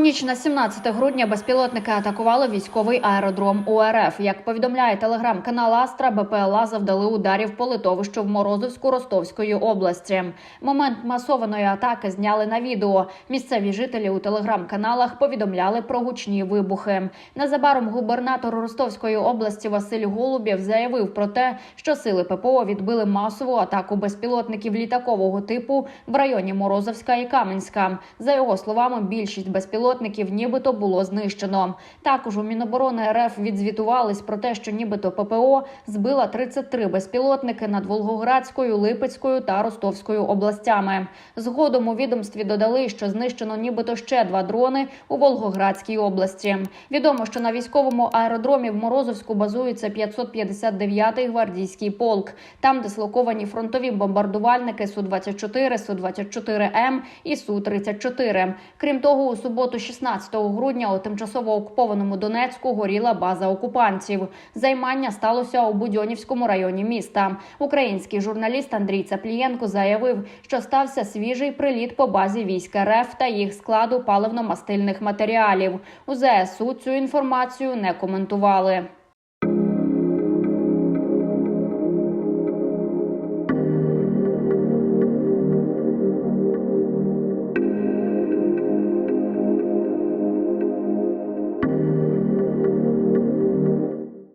ніч на 17 грудня безпілотники атакували військовий аеродром УРФ. Як повідомляє телеграм-канал Астра, БПЛА завдали ударів по литовищу в Морозовську Ростовської області. Момент масованої атаки зняли на відео. Місцеві жителі у телеграм-каналах повідомляли про гучні вибухи. Незабаром губернатор Ростовської області Василь Голубєв заявив про те, що сили ППО відбили масову атаку безпілотників літакового типу в районі Морозовська і Каменська. За його словами, більшість безпілотників нібито було знищено. Також у Міноборони РФ відзвітувались про те, що нібито ППО збила 33 безпілотники над Волгоградською, Липецькою та Ростовською областями. Згодом у відомстві додали, що знищено нібито ще два дрони у Волгоградській області. Відомо, що на військовому аеродромі в Морозовську базується 559-й гвардійський полк. Там дислоковані фронтові бомбардувальники Су-24, Су-24М і Су-34. Крім того, у суботу, 16 грудня, у тимчасово окупованому Донецьку горіла база окупантів. Займання сталося у Будьонівському районі міста. Український журналіст Андрій Цаплієнко заявив, що стався свіжий приліт по базі військ РФ та їх складу паливно-мастильних матеріалів. У ЗСУ цю інформацію не коментували.